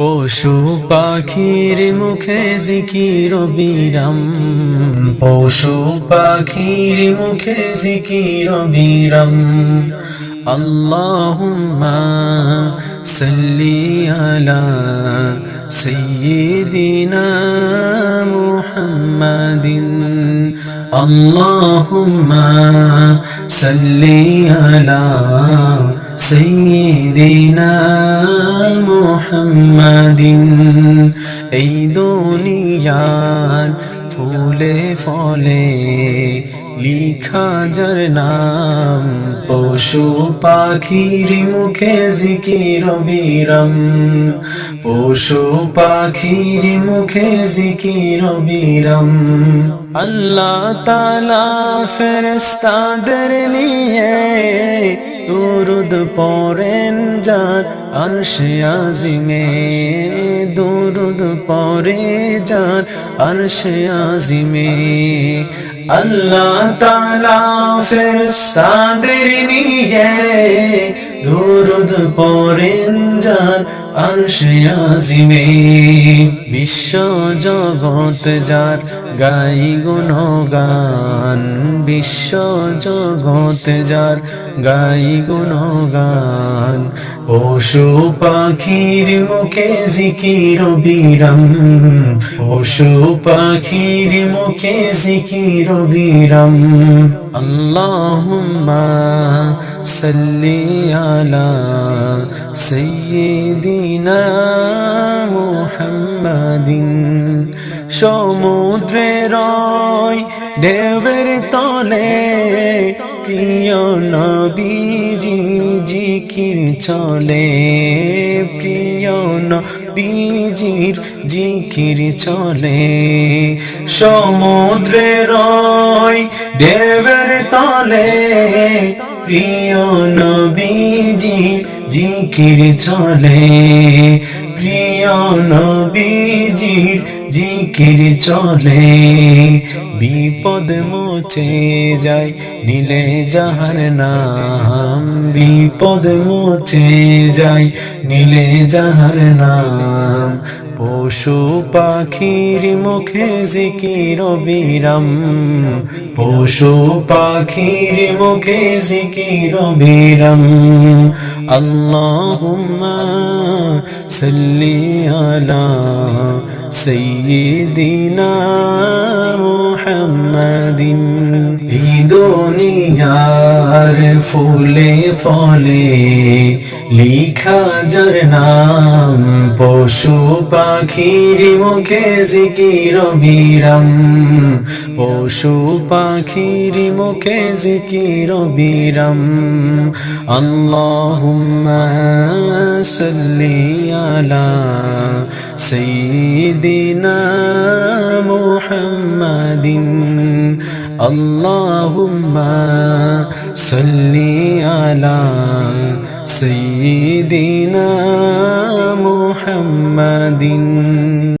পশু পাখির মুখে জিকির বিরাম। পশু পাখির মুখে জিকির বিরাম। আল্লাহুম্মা সাল্লি আলা সাইয়্যিদিনা মুহাম্মাদিন। আল্লাহুম্মা সাল্লি আলা সাইয়্যিদিনা মুহাম্মাদিন। এই দুনিয়ার ফুলে ফলে লিখা যার নাম, পশু পাখির মুখে জিকির বিরম পশু পাখির মুখে জিকির বিরম আল্লাহ তালা ফেরেস্তাদের নিয়ে দুরুদ পরেন যার আরশে আজিমে, দুরুদ পরে যার আরশে আজিমে। আল্লাহ তালা ফেরস্তাদের নিয়ে দুরুদ পরেন যার আরশে বিশ্ব জগৎ যার গাই গুণগান, বিশ্ব জগৎ যার গাই গুণগান। পশু পাখির মুখে জিকির বিরাম পশু পাখির মুখে জিকির বিরাম আল্লাহুম্মা সাল্লি আলা সাইয়্যিদিনা মুহাম্মাদিন রয় ঢেউয়ের তলে প্রিয় নবীজি জিকির চলে, প্রিয় নবীজির জিকির চলে। সমুদ্রে রয় ঢেউয়ের তলে প্রিয় নবীজি জিকির চলে। প্রিয় নবীজির জিকির চলে। বিপদ মুছে যায়, নীলে যাহার নাম। বিপদ মুছে যায়, নীলে যাহার নাম। পশু পাখির মুখে জিকির বিরাম পশু পাখির মুখে জিকির বিরাম আল্লাহুম্মা সাল্লি আলা সাইয়্যিদিনা মুহাম্মাদিন। এই দুনিয়ার ফুলে ফলে লিখা যার নাম, পশু পাখির মুখে জিকির বিরাম পশু পাখির মুখে জিকির বিরাম আল্লাহুম্মা সাল্লি আলা সাইয়্যিদিনা মুহাম্মাদিন। আল্লাহুম্মা সাল্লি আলা সাইয়্যিদিনা মুহাম্মাদিন